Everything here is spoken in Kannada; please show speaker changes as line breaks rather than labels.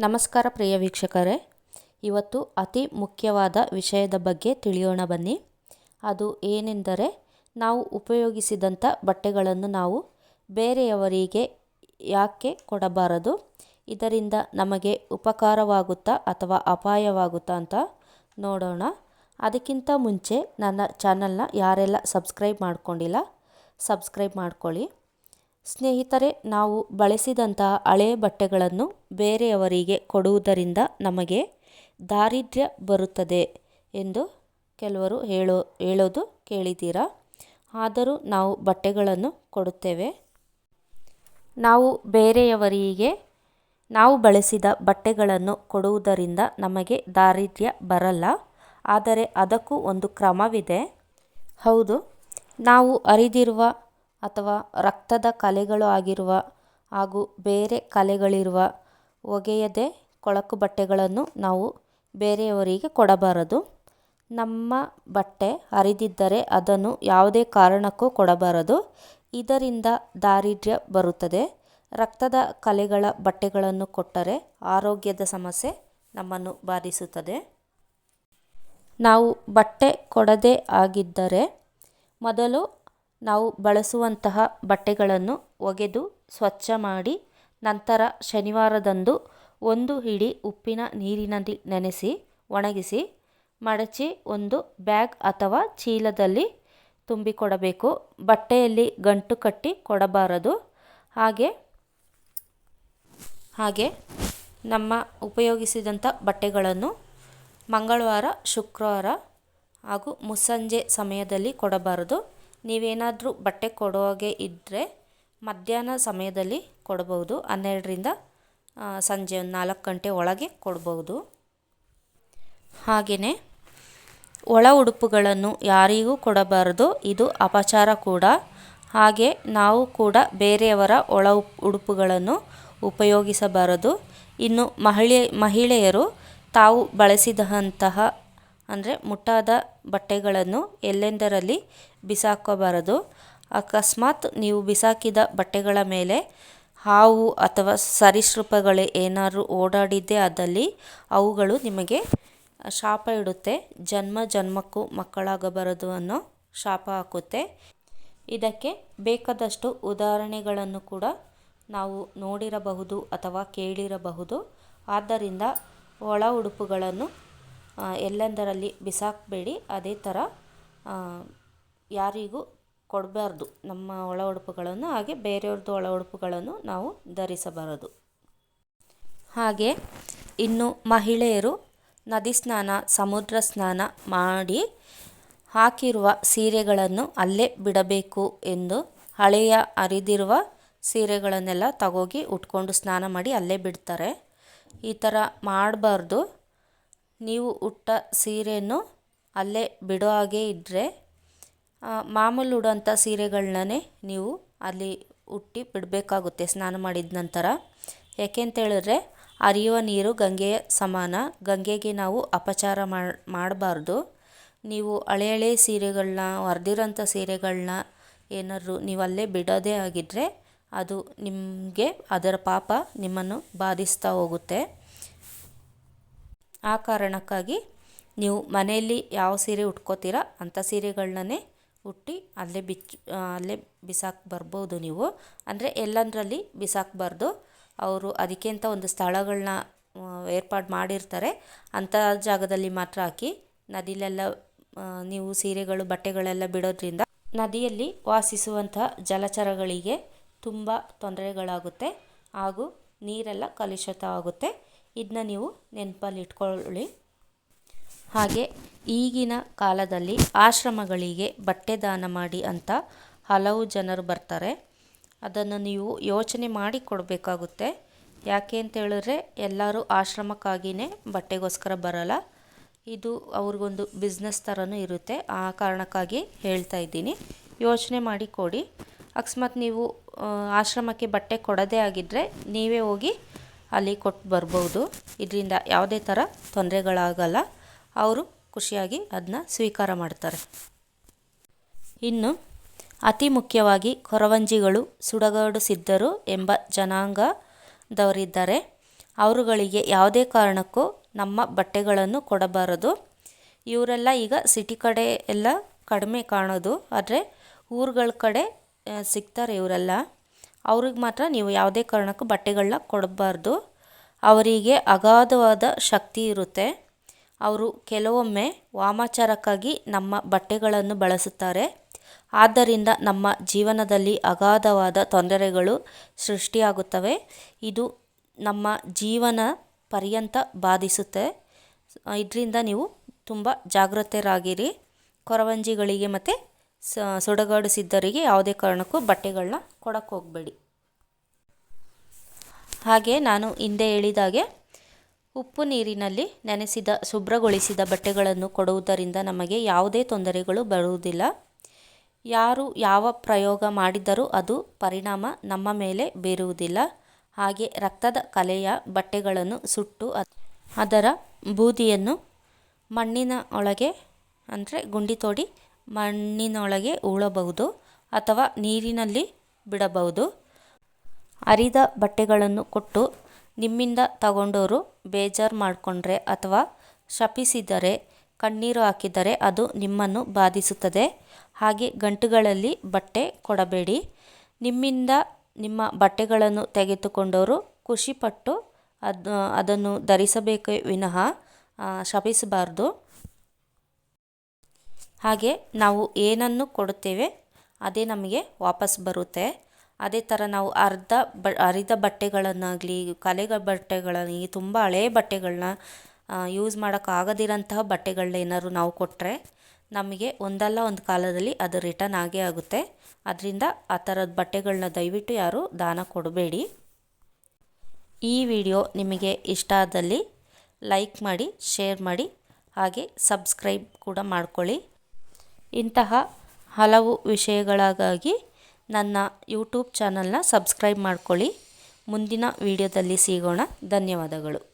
ನಮಸ್ಕಾರ ಪ್ರಿಯ ವೀಕ್ಷಕರೇ. ಇವತ್ತು ಅತಿ ಮುಖ್ಯವಾದ ವಿಷಯದ ಬಗ್ಗೆ ತಿಳಿಯೋಣ ಬನ್ನಿ. ಅದು ಏನೆಂದರೆ, ನಾವು ಉಪಯೋಗಿಸಿದಂಥ ಬಟ್ಟೆಗಳನ್ನು ನಾವು ಬೇರೆಯವರಿಗೆ ಯಾಕೆ ಕೊಡಬಾರದು? ಇದರಿಂದ ನಮಗೆ ಉಪಕಾರವಾಗುತ್ತಾ ಅಥವಾ ಅಪಾಯವಾಗುತ್ತಾ ಅಂತ ನೋಡೋಣ. ಅದಕ್ಕಿಂತ ಮುಂಚೆ ನನ್ನ ಚಾನಲ್ನ ಯಾರೆಲ್ಲ ಸಬ್ಸ್ಕ್ರೈಬ್ ಮಾಡ್ಕೊಂಡಿಲ್ಲ, ಸಬ್ಸ್ಕ್ರೈಬ್ ಮಾಡ್ಕೊಳ್ಳಿ. ಸ್ನೇಹಿತರೆ, ನಾವು ಬಳಸಿದಂತಹ ಹಳೆ ಬಟ್ಟೆಗಳನ್ನು ಬೇರೆಯವರಿಗೆ ಕೊಡುವುದರಿಂದ ನಮಗೆ ದಾರಿದ್ರ್ಯ ಬರುತ್ತದೆ ಎಂದು ಕೆಲವರು ಹೇಳೋ, ಹೇಳೋದು ಕೇಳಿದ್ದೀರಾ? ಆದರೂ ನಾವು ಬಟ್ಟೆಗಳನ್ನು ಕೊಡುತ್ತೇವೆ. ನಾವು ಬೇರೆಯವರಿಗೆ, ನಾವು ಬಳಸಿದ ಬಟ್ಟೆಗಳನ್ನು ಕೊಡುವುದರಿಂದ ನಮಗೆ ದಾರಿದ್ರ್ಯ ಬರಲ್ಲ. ಆದರೆ ಅದಕ್ಕೂ ಒಂದು ಕ್ರಮವಿದೆ. ಹೌದು, ನಾವು ಅರಿದಿರುವ ಅಥವಾ ರಕ್ತದ ಕಲೆಗಳು ಆಗಿರುವ ಹಾಗೂ ಬೇರೆ ಕಲೆಗಳಿರುವ ಒಗೆಯದೆ ಕೊಳಕು ಬಟ್ಟೆಗಳನ್ನು ನಾವು ಬೇರೆಯವರಿಗೆ ಕೊಡಬಾರದು. ನಮ್ಮ ಬಟ್ಟೆ ಹರಿದಿದ್ದರೆ ಅದನ್ನು ಯಾವುದೇ ಕಾರಣಕ್ಕೂ ಕೊಡಬಾರದು. ಇದರಿಂದ ದಾರಿದ್ರ್ಯ ಬರುತ್ತದೆ. ರಕ್ತದ ಕಲೆಗಳ ಬಟ್ಟೆಗಳನ್ನು ಕೊಟ್ಟರೆ ಆರೋಗ್ಯದ ಸಮಸ್ಯೆ ನಮ್ಮನ್ನು ಬಾಧಿಸುತ್ತದೆ. ನಾವು ಬಟ್ಟೆ ಕೊಡದೇ ಆಗಿದ್ದರೆ ಮೊದಲು ನಾವು ಬಳಸುವಂತಹ ಬಟ್ಟೆಗಳನ್ನು ಒಗೆದು ಸ್ವಚ್ಛ ಮಾಡಿ ನಂತರ ಶನಿವಾರದಂದು ಒಂದು ಹಿಡಿ ಉಪ್ಪಿನ ನೀರಿನಲ್ಲಿ ನೆನೆಸಿ, ಒಣಗಿಸಿ, ಮಡಚಿ ಒಂದು ಬ್ಯಾಗ್ ಅಥವಾ ಚೀಲದಲ್ಲಿ ತುಂಬಿಕೊಡಬೇಕು. ಬಟ್ಟೆಯಲ್ಲಿ ಗಂಟು ಕಟ್ಟಿ ಕೊಡಬಾರದು. ಹಾಗೆ ಹಾಗೆ ನಮ್ಮ ಉಪಯೋಗಿಸಿದಂಥ ಬಟ್ಟೆಗಳನ್ನು ಮಂಗಳವಾರ, ಶುಕ್ರವಾರ ಹಾಗೂ ಮುಸ್ಸಂಜೆ ಸಮಯದಲ್ಲಿ ಕೊಡಬಾರದು. ನೀವೇನಾದರೂ ಬಟ್ಟೆ ಕೊಡುವಾಗೆ ಇದ್ದರೆ ಮಧ್ಯಾಹ್ನ ಸಮಯದಲ್ಲಿ ಕೊಡಬಹುದು ಹನ್ನೆರಡರಿಂದ ಸಂಜೆ ಒಂದು ನಾಲ್ಕು ಗಂಟೆ ಒಳಗೆ ಕೊಡ್ಬೋದು. ಹಾಗೆಯೇ ಒಳ ಉಡುಪುಗಳನ್ನು ಯಾರಿಗೂ ಕೊಡಬಾರದು. ಇದು ಅಪಚಾರ ಕೂಡ. ಹಾಗೆ ನಾವು ಕೂಡ ಬೇರೆಯವರ ಒಳ ಉಡುಪುಗಳನ್ನು ಉಪಯೋಗಿಸಬಾರದು. ಇನ್ನು ಮಹಿಳೆ, ಮಹಿಳೆಯರು ತಾವು ಬಳಸಿದಂತಹ ಅಂದರೆ ಮುಟ್ಟಾದ ಬಟ್ಟೆಗಳನ್ನು ಎಲ್ಲೆಂದರಲ್ಲಿ ಬಿಸಾಕಬಾರದು. ಅಕಸ್ಮಾತ್ ನೀವು ಬಿಸಾಕಿದ ಬಟ್ಟೆಗಳ ಮೇಲೆ ಹಾವು ಅಥವಾ ಸರೀಸೃಪಗಳು ಏನಾದರೂ ಓಡಾಡಿದ್ದೇ ಆದಲ್ಲಿ ಅವುಗಳು ನಿಮಗೆ ಶಾಪ ಇಡುತ್ತೆ. ಜನ್ಮ ಜನ್ಮಕ್ಕೂ ಮಕ್ಕಳಾಗಬಾರದು ಅನ್ನೋ ಶಾಪ ಹಾಕುತ್ತೆ. ಇದಕ್ಕೆ ಬೇಕಾದಷ್ಟು ಉದಾಹರಣೆಗಳನ್ನು ಕೂಡ ನಾವು ನೋಡಿರಬಹುದು ಅಥವಾ ಕೇಳಿರಬಹುದು. ಆದ್ದರಿಂದ ಒಳ ಉಡುಪುಗಳನ್ನು ಎಲ್ಲೆಂದರಲ್ಲಿ ಬಿಸಾಕಬೇಡಿ, ಅದೇ ಥರ ಯಾರಿಗೂ ಕೊಡಬಾರ್ದು ನಮ್ಮ ಒಳ ಉಡುಪುಗಳನ್ನು ಹಾಗೆ ಬೇರೆಯವ್ರದ್ದು ಒಳ ಉಡುಪುಗಳನ್ನು ನಾವು ಧರಿಸಬಾರದು. ಹಾಗೆ ಇನ್ನು ಮಹಿಳೆಯರು ನದಿ ಸ್ನಾನ, ಸಮುದ್ರ ಸ್ನಾನ ಮಾಡಿ ಹಾಕಿರುವ ಸೀರೆಗಳನ್ನು ಅಲ್ಲೇ ಬಿಡಬೇಕು ಎಂದು ಹಳೆಯ ಅರಿದಿರುವ ಸೀರೆಗಳನ್ನೆಲ್ಲ ತಗೋಗಿ ಉಟ್ಕೊಂಡು ಸ್ನಾನ ಮಾಡಿ ಅಲ್ಲೇ ಬಿಡ್ತಾರೆ. ಈ ಥರ ಮಾಡಬಾರ್ದು. ನೀವು ಉಟ್ಟ ಸೀರೆಯನ್ನು ಅಲ್ಲೇ ಬಿಡೋ ಹಾಗೆ ಇದ್ದರೆ ಮಾಮೂಲು ಉಡೋಂಥ ಸೀರೆಗಳನ್ನೇ ನೀವು ಅಲ್ಲಿ ಉಟ್ಟು ಬಿಡಬೇಕಾಗುತ್ತೆ ಸ್ನಾನ ಮಾಡಿದ ನಂತರ. ಯಾಕೆ ಅಂತ ಹೇಳಿದ್ರೆ ಹರಿಯುವ ನೀರು ಗಂಗೆಯ ಸಮಾನ. ಗಂಗೆಗೆ ನಾವು ಅಪಚಾರ ಮಾಡಬಾರ್ದು. ನೀವು ಹಳೆ ಹಳೆ ಸೀರೆಗಳನ್ನ ಹರ್ದಿರೋಂಥ ಸೀರೆಗಳನ್ನ ಏನಾದ್ರು ನೀವು ಅಲ್ಲೇ ಬಿಡೋದೇ ಆಗಿದ್ದರೆ ಅದು ನಿಮಗೆ, ಅದರ ಪಾಪ ನಿಮ್ಮನ್ನು ಬಾಧಿಸ್ತಾ ಹೋಗುತ್ತೆ. ಆ ಕಾರಣಕ್ಕಾಗಿ ನೀವು ಮನೆಯಲ್ಲಿ ಯಾವ ಸೀರೆ ಉಟ್ಕೋತೀರ ಅಂಥ ಸೀರೆಗಳನ್ನೇ ಉಟ್ಟು ಅಲ್ಲೇ ಬಿಚ್ಚಿ ಅಲ್ಲೇ ಬಿಸಾಕಿ ಬರ್ಬೋದು ನೀವು. ಅಂದರೆ ಎಲ್ಲಂದರಲ್ಲಿ ಬಿಸಾಕಬಾರ್ದು ಅವರು ಅದಕ್ಕೆ ಅಂತ ಒಂದು ಸ್ಥಳಗಳನ್ನ ಏರ್ಪಾಡು ಮಾಡಿರ್ತಾರೆ. ಅಂಥ ಜಾಗದಲ್ಲಿ ಮಾತ್ರ ಹಾಕಿ ನದಿಲೆಲ್ಲ ನೀವು ಸೀರೆಗಳು, ಬಟ್ಟೆಗಳೆಲ್ಲ ಬಿಡೋದ್ರಿಂದ ನದಿಯಲ್ಲಿ ವಾಸಿಸುವಂಥ ಜಲಚರಗಳಿಗೆ ತುಂಬ ತೊಂದರೆಗಳಾಗುತ್ತೆ ಹಾಗೂ ನೀರೆಲ್ಲ ಕಲುಷಿತ ಆಗುತ್ತೆ ಇದನ್ನ ನೀವು ನೆನಪಲ್ಲಿ ಇಟ್ಕೊಳ್ಳಿ ಹಾಗೆ ಈಗಿನ ಕಾಲದಲ್ಲಿ ಆಶ್ರಮಗಳಿಗೆ ಬಟ್ಟೆ ದಾನ ಮಾಡಿ ಅಂತ ಹಲವು ಜನರು ಬರ್ತಾರೆ. ಅದನ್ನು ನೀವು ಯೋಚನೆ ಮಾಡಿ ಕೊಡಬೇಕಾಗುತ್ತೆ ಯಾಕೆ ಅಂತ ಹೇಳಿದ್ರೆ ಎಲ್ಲರೂ ಆಶ್ರಮಕ್ಕಾಗಿಯೇ ಬಟ್ಟೆಗೋಸ್ಕರ ಬರಲ್ಲ. ಇದು ಅವ್ರಿಗೊಂದು ಬಿಸ್ನೆಸ್ ಥರನೂ ಇರುತ್ತೆ. ಆ ಕಾರಣಕ್ಕಾಗಿ ಹೇಳ್ತಾ ಇದ್ದೀನಿ. ಯೋಚನೆ ಮಾಡಿ ಕೊಡಿ. ಅಕಸ್ಮಾತ್ ನೀವು ಆಶ್ರಮಕ್ಕೆ ಬಟ್ಟೆ ಕೊಡದೇ ಆಗಿದ್ದರೆ ನೀವೇ ಹೋಗಿ ಅಲ್ಲಿ ಕೊಟ್ಟು ಬರ್ಬೋದು. ಇದರಿಂದ ಯಾವುದೇ ಥರ ತೊಂದರೆಗಳಾಗಲ್ಲ. ಅವರು ಖುಷಿಯಾಗಿ ಅದನ್ನ ಸ್ವೀಕಾರ ಮಾಡ್ತಾರೆ. ಇನ್ನು ಅತಿ ಮುಖ್ಯವಾಗಿ ಕೊರವಂಜಿಗಳು ಸುಡಗಾಡು ಸಿದ್ಧರು ಎಂಬ ಜನಾಂಗದವರಿದ್ದಾರೆ. ಅವರುಗಳಿಗೆ ಯಾವುದೇ ಕಾರಣಕ್ಕೂ ನಮ್ಮ ಬಟ್ಟೆಗಳನ್ನು ಕೊಡಬಾರದು. ಇವರೆಲ್ಲ ಈಗ ಸಿಟಿ ಕಡೆ ಎಲ್ಲ ಕಡಿಮೆ ಕಾಣೋದು. ಆದರೆ ಊರುಗಳ ಕಡೆ ಸಿಗ್ತಾರೆ ಇವರೆಲ್ಲ. ಅವ್ರಿಗೆ ಮಾತ್ರ ನೀವು ಯಾವುದೇ ಕಾರಣಕ್ಕೂ ಬಟ್ಟೆಗಳನ್ನ ಕೊಡಬಾರ್ದು. ಅವರಿಗೆ ಅಗಾಧವಾದ ಶಕ್ತಿ ಇರುತ್ತೆ. ಅವರು ಕೆಲವೊಮ್ಮೆ ವಾಮಾಚಾರಕ್ಕಾಗಿ ನಮ್ಮ ಬಟ್ಟೆಗಳನ್ನು ಬಳಸುತ್ತಾರೆ. ಆದ್ದರಿಂದ ನಮ್ಮ ಜೀವನದಲ್ಲಿ ಅಗಾಧವಾದ ತೊಂದರೆಗಳು ಸೃಷ್ಟಿಯಾಗುತ್ತವೆ. ಇದು ನಮ್ಮ ಜೀವನ ಪರ್ಯಂತ ಬಾಧಿಸುತ್ತೆ. ಇದರಿಂದ ನೀವು ತುಂಬ ಜಾಗೃತರಾಗಿರಿ ಕೊರವಂಜಿಗಳಿಗೆ ಮತ್ತು ಸ ಸುಡಗಾಡು ಸಿದ್ಧರಿಗೆ ಯಾವುದೇ ಕಾರಣಕ್ಕೂ ಬಟ್ಟೆಗಳನ್ನ ಕೊಡಕ್ಕೆ ಹೋಗಬೇಡಿ. ಹಾಗೆ ನಾನು ಹಿಂದೆ ಹೇಳಿದಾಗೆ ಉಪ್ಪು ನೀರಿನಲ್ಲಿ ನೆನೆಸಿದ, ಶುಭ್ರಗೊಳಿಸಿದ ಬಟ್ಟೆಗಳನ್ನು ಕೊಡುವುದರಿಂದ ನಮಗೆ ಯಾವುದೇ ತೊಂದರೆಗಳು ಬರುವುದಿಲ್ಲ. ಯಾರು ಯಾವ ಪ್ರಯೋಗ ಮಾಡಿದರೂ ಅದು ಪರಿಣಾಮ ನಮ್ಮ ಮೇಲೆ ಬೀರುವುದಿಲ್ಲ. ಹಾಗೆ ರಕ್ತದ ಕಲೆಯ ಬಟ್ಟೆಗಳನ್ನು ಸುಟ್ಟು ಅದರ ಬೂದಿಯನ್ನು ಮಣ್ಣಿನ ಒಳಗೆ, ಅಂದರೆ ಗುಂಡಿ ತೋಡಿ ಮಣ್ಣಿನೊಳಗೆ ಹೂಳಬಹುದು ಅಥವಾ ನೀರಿನಲ್ಲಿ ಬಿಡಬಹುದು. ಅರಿದ ಬಟ್ಟೆಗಳನ್ನು ಕೊಟ್ಟು ನಿಮ್ಮಿಂದ ತಗೊಂಡವರು ಬೇಜಾರು ಮಾಡಿಕೊಂಡ್ರೆ ಅಥವಾ ಶಪಿಸಿದರೆ, ಕಣ್ಣೀರು ಹಾಕಿದರೆ ಅದು ನಿಮ್ಮನ್ನು ಬಾಧಿಸುತ್ತದೆ. ಹಾಗೆ ಗಂಟುಗಳಲ್ಲಿ ಬಟ್ಟೆ ಕೊಡಬೇಡಿ. ನಿಮ್ಮಿಂದ ನಿಮ್ಮ ಬಟ್ಟೆಗಳನ್ನು ತೆಗೆದುಕೊಂಡವರು ಖುಷಿಪಟ್ಟು ಅದು, ಅದನ್ನು ಧರಿಸಬೇಕೇ ವಿನಃ ಶಪಿಸಬಾರ್ದು. ಹಾಗೆ ನಾವು ಏನನ್ನು ಕೊಡುತ್ತೇವೆ, ಅದೇ ನಮಗೆ ವಾಪಸ್ ಬರುತ್ತೆ. ಅದೇ ಥರ ನಾವು ಅರ್ಧ ಬ, ಅರಿದ ಬಟ್ಟೆಗಳನ್ನಾಗಲಿ ಕಲೆಗ ಬಟ್ಟೆಗಳನ್ನ ತುಂಬ ಹಳೆಯ ಬಟ್ಟೆಗಳನ್ನ ಯೂಸ್ ಮಾಡೋಕ್ಕಾಗದಿರೋಂತಹ ಬಟ್ಟೆಗಳನ್ನ ಏನಾದ್ರು ನಾವು ಕೊಟ್ಟರೆ ನಮಗೆ ಒಂದಲ್ಲ ಒಂದು ಕಾಲದಲ್ಲಿ ಅದು ರಿಟರ್ನ್ ಆಗೇ ಆಗುತ್ತೆ. ಅದರಿಂದ ಆ ಥರದ ಬಟ್ಟೆಗಳನ್ನ ದಯವಿಟ್ಟು ಯಾರು ದಾನ ಕೊಡಬೇಡಿ. ಈ ವಿಡಿಯೋ ನಿಮಗೆ ಇಷ್ಟ ಆದಲ್ಲಿ ಲೈಕ್ ಮಾಡಿ, ಶೇರ್ ಮಾಡಿ, ಹಾಗೆ ಸಬ್ಸ್ಕ್ರೈಬ್ ಕೂಡ ಮಾಡ್ಕೊಳ್ಳಿ. ಇಂತಹ ಹಲವು ವಿಷಯಗಳಿಗಾಗಿ ನನ್ನ ಯೂಟ್ಯೂಬ್ ಚಾನಲ್ನ ಸಬ್ಸ್ಕ್ರೈಬ್ ಮಾಡ್ಕೊಳ್ಳಿ. ಮುಂದಿನ ವಿಡಿಯೋದಲ್ಲಿ ಸಿಗೋಣ. ಧನ್ಯವಾದಗಳು.